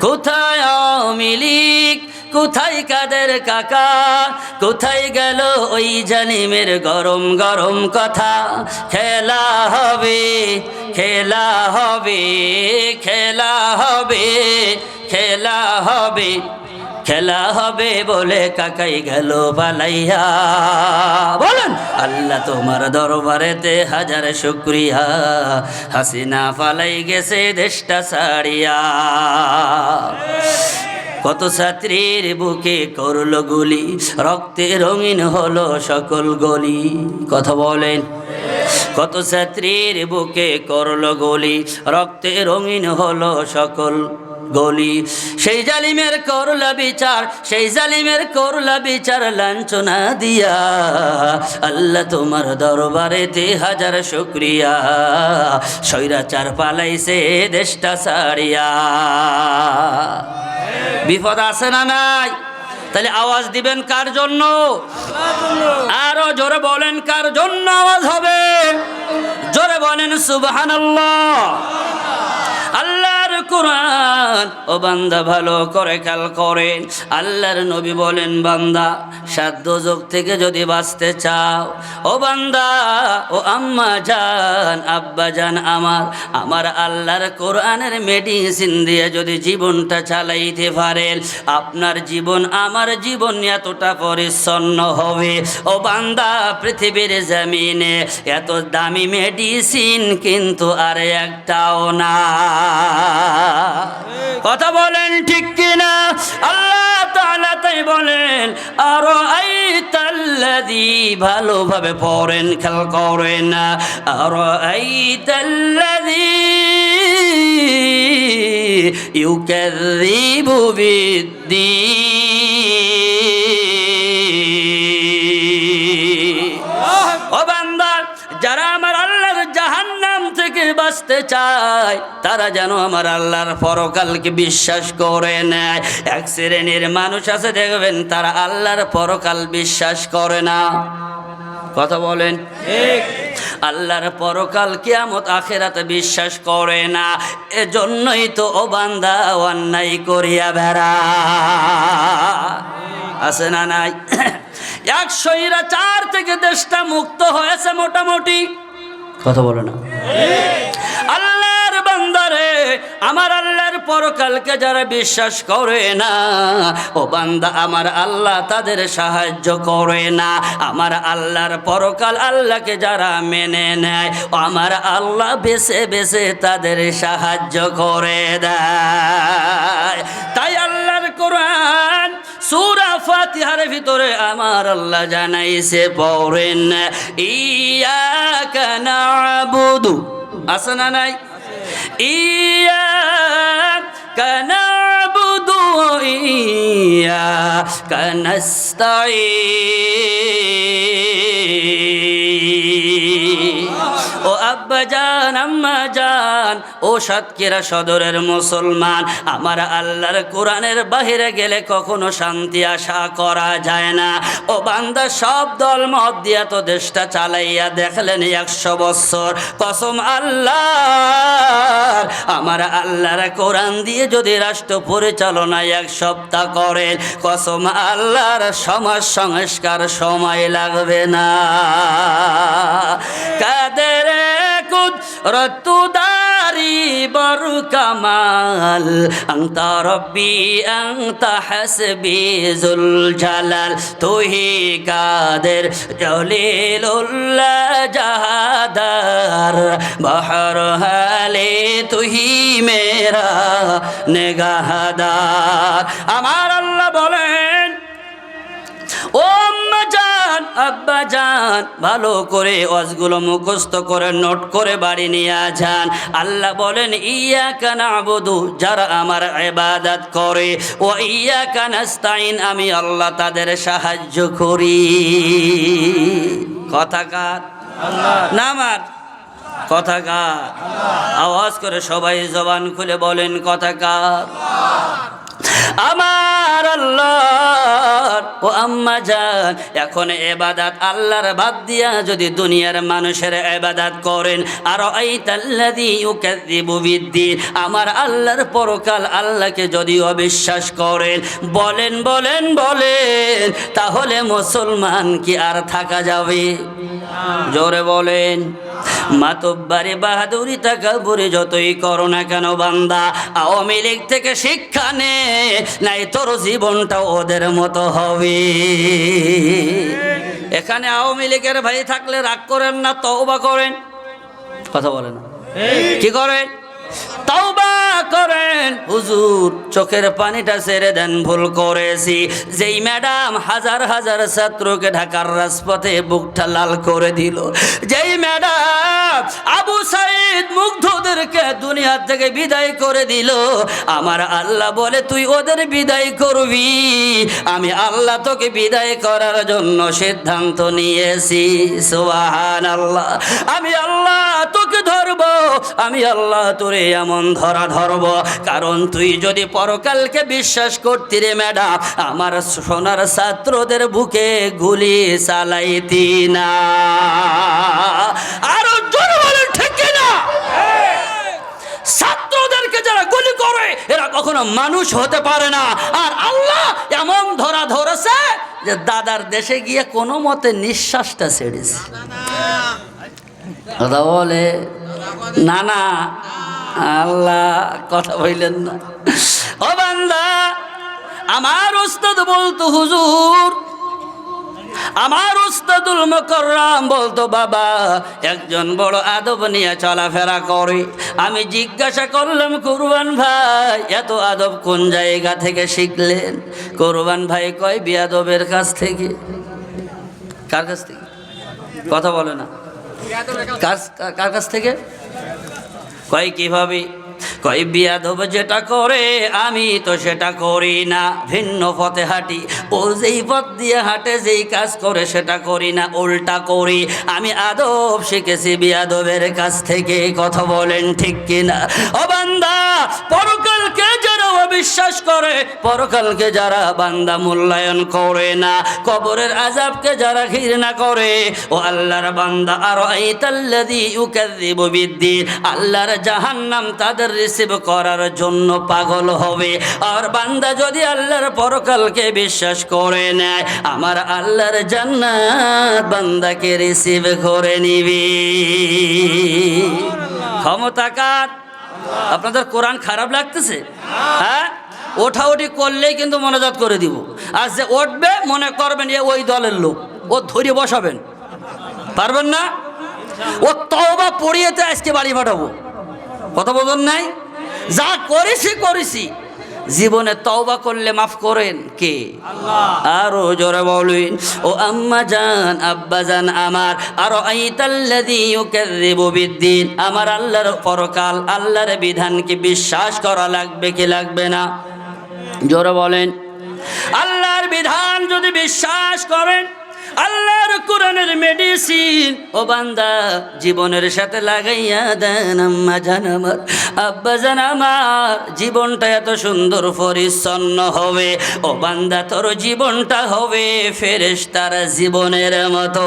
কোথায় আওয়ামী লীগ? কোথায় কাদের কাকা? কোথায় গেল ওই জানিমের গরম গরম কথা? খেলা হবে খেলা হবে খেলা হবে খেলা হবে। খেলা হবে বলে কাকাই গেল পালাইয়া। বলেন, আল্লাহ তোমার দরবারেতে হাজার শুক্রিয়া। হাসিনা পালাই গেছে দেশটা ছাড়িয়া। কত ছাত্রীর বুকে করল গুলি, রক্তে রঙিন হলো সকল গলি। কথা বলেন, কত ছাত্রীর বুকে করল গলি, রক্তে রঙিন হলো সকল গলি। সেই জালিমের করলা বিচার, সেই জালিমের করলা বিচার লাঞ্ছনা দিয়া। আল্লাহ তোমার দরবারেতে হাজার শুক্রিয়া। সৈরাচার পালাইছে দেশটা সারিয়া বিপদ আছে না নাই? তাহলে আওয়াজ দিবেন কার জন্য? আরও জোরে বলেন কার জন্য আওয়াজ হবে? জোরে বলেন সুবহানাল্লাহ। আল্লাহর কোরআন। ও বান্দা ভালো করে খেয়াল করেন। আল্লাহর নবী বলেন, বান্দা, সাধ্য যোগ থেকে যদি বাঁচতে চাও, ও বান্দা, ও আম্মা জান, আব্বা জান আমার আমার আল্লাহর কোরআনের মেডিসিন দিয়ে যদি জীবনটা চালাইতে পারেন, আপনার জীবন, আমার জীবন এতটা পরিচ্ছন্ন হবে। ও বান্দা, পৃথিবীর জমিনে এত দামি মেডিসিন কিন্তু আর একটাও না কথা বলেন ঠিক কিনা? আল্লাহ তাআলা তাই বলেন, আরও আই তাল্লাদি ভালোভাবে পড়েন খেল করেন আরও তাল্লাদি ইউকাযযিবু বিদ্দীন। বাঁচতে চায় তারা যেন আমার আল্লাহর পরকালকে বিশ্বাস করে নেয়। এক শ্রেণির মানুষ আছে দেখবেন তারা আল্লাহর পরকাল বিশ্বাস করে না। কথা বলেন। আল্লাহর পরকাল কিয়ামত আখেরাতে বিশ্বাস করে না। এজন্যই তো ও বান্দা অন্যায় করিয়া বেড়া। আছে না নাই? একশো চার থেকে দেশটা মুক্ত হয়েছে মোটামুটি। কথা বলে না। আল্লাহর বান্দারে, আমার আল্লাহর পরকালকে যারা বিশ্বাস করে না, ও বান্দা, আমার আল্লাহ তাদের সাহায্য করে না। আমার আল্লাহর পরকাল আল্লাহকে যারা মেনে নেয় আমার আল্লাহ বেছে বেছে তাদের সাহায্য করে দেয়। ভিতরে আমার আল্লাহ জানাইছে পড়েন ইয়াকা নাবুদু। আছে না নাই? ইয়াকা নাবুদু ইয়াকা নাস্তাঈন। ও আব্বা জান, আম্মা জান, ও সাতক্ষীরা সদরের মুসলমান। আমার আল্লাহর কোরআনের বাহিরে গেলে কখনো শান্তি আশা করা যায় না। ও বান্দা, সব দল মত দিয়া তো দেশটা চালাইয়া দেখলেন একশো বছর। কসম আল্লাহ, আমার আল্লাহর কোরআন দিয়ে যদি রাষ্ট্র পরিচালনায় এক সপ্তাহ করেন, কসম আল্লাহর সমাজ সংস্কার সময় লাগবে না। কাদের কুদরতুদারি বড় কামাল أنت ربي أنت حسبي ذو الجلال তুহি কাদের জলিলুল্লাহ জাহাদার বহর হালে তুহি মেরা নেগাহাদার আমার আল্লাহ বলেন ও আম্মা জান আব্বা জান ভালো করে ওয়াজগুলো মুখস্থ করে, নোট করে বাড়ি নিয়ে যান। আল্লাহ বলেন ইয়া কানা আবুদু যারা আমার ইবাদত করে ও ইয়া কানাস্তাইন আমি আল্লাহ তাদের সাহায্য করি। কথা কথাকার নামার কথাকার আওয়াজ করে সবাই জবান খুলে বলেন কথাকার আমার আল্লাহ ও আম্মা যান এখন এবাদাত আল্লাহর বাদ দিয়া যদি দুনিয়ার মানুষের এবাদাত করেন আর এই তাল্লাদি বিদ্দিন, আমার আল্লাহর পরকাল আল্লাহকে যদি অবিশ্বাস করেন, বলেন বলেন বলেন, তাহলে মুসলমান কি আর থাকা যাবে? জোরে বলেন মাতব্বারে বাহাদুরি টাকা বুড়ি যতই করো না কেন বান্দা আওয়ামী লীগ থেকে শিক্ষা নে নাই তোর জীবনটা ওদের মতো হবে। এখানে আওয়ামী লীগের ভাই থাকলে রাগ করেন না তওবা করেন। কথা বলে না। কি করেন? তওবা করেন। হুজুর, চোখের পানিটা ছেড়ে দেন, ভুল করেছি। যেই ম্যাডাম হাজার হাজার ছাত্রকে ঢাকার রাজপথে বুকটা লাল করে দিল। যেই ম্যাডাম আবু সাইদ মুগ্ধদেরকে দুনিয়া থেকে বিদায় করে দিল। আমার আল্লাহ বলে, তুই ওদের বিদায় করবি। আমি আল্লাহ তোকে বিদায় করার জন্য সিদ্ধান্ত নিয়েছি। সোহান আল্লাহ আমি আল্লাহ তোকে ধরব, আমি আল্লাহ তোরে এমন ধরা ধরব। কারণ তুই যদি পরকালকে বিশ্বাস করতি রে ম্যাডাম, আমার সোনার ছাত্রদের বুকে গুলি চালাইতি না। আরও জোরে বলেন ঠিক কিনা ছাত্রদেরকে যারা গুলি করে, এরা কখনো মানুষ হতে পারে না। আর আল্লাহ এমন ধরা ধরেছে যে দাদার দেশে গিয়ে কোনো মতে নিঃশ্বাসটা ছেড়েছে। কথা বলে না না আল্লাহ কথা বললেন না। ও বান্দা, আমার উস্তাদ বলতো, হুজুর আমার উস্তাদুল মুকররম বলতো, বাবা, একজন বড় আদব নিয়ে চলাফেরা করে। আমি জিজ্ঞাসা করলাম, কুরবান ভাই, এত আদব কোন জায়গা থেকে শিখলেন? কুরবান ভাই কয়, বিয়াদবের কাছ থেকে। কার কাছ থেকে? কথা বলে না। কার কার কাছ থেকে? কয়, কীভাবে কয়, বিয়াদব যেটা করে, আমি তো সেটা করি না। ভিন্ন পথে হাঁটি, ও যেই পথ দিয়ে হাঁটে, যেই কাজ করে, সেটা করি না, উল্টা করি। আমি আদব শিখেছি বিয়াদবের কাছ থেকে, কথা বলেন ঠিক কিনা। ও বান্দা যারা অবিশ্বাস করে, পরকালকে যারা বান্দা মূল্যায়ন করে না, কবরের আজাবকে যারা ঘৃণা করে, ও আল্লাহর বান্দা আর আইতাল্লাদি ইউকাযযিবু বিদ্দিন, আল্লাহর জাহান্নাম তাদের রিসিভ করার জন্য পাগল হবে। আর বান্দা যদি আল্লাহর পরকালকে বিশ্বাস করে নেয়, আমার আল্লাহর জান্নাত বান্দাকে রিসিভ করে নিবি। ক্ষমতা কার? আপনাদের কোরআন খারাপ লাগতেছে? হ্যাঁ? ওঠাউঠি করলেই কিন্তু মনোজাত করে দিব। আর যে উঠবে, মনে করবেন এ ওই দলের লোক। ও ধরে বসাবেন। পারবেন না? ও তওবা পড়িয়েতে আজকে বাড়ি পাঠাবো। কথা বলুন নাই? যা করেছি করেছি। জীবনে তওবা করলে মাফ করেন কে? আরও জোরে বলুন ও আম্মা জান আব্বা জান আমার আরও আইতাল্লাযী ইউকাযযিবু বিদ্দিন আমার আল্লাহর পরকাল আল্লাহর বিধানকে বিশ্বাস করা লাগবে কি লাগবে না? জোরে বলেন আল্লাহর বিধান যদি বিশ্বাস করেন আল্লাহর কোরআনের মেডিসিন ও বান্দা, জীবনের সাথে লাগাইয়া দেন আম্মা জান আমার, আব্বা জান আমার। জীবনটা এত সুন্দর, পরিচ্ছন্ন হবে। ও বান্দা, তোর জীবনটা হবে ফেরেশতার জীবনের মতো।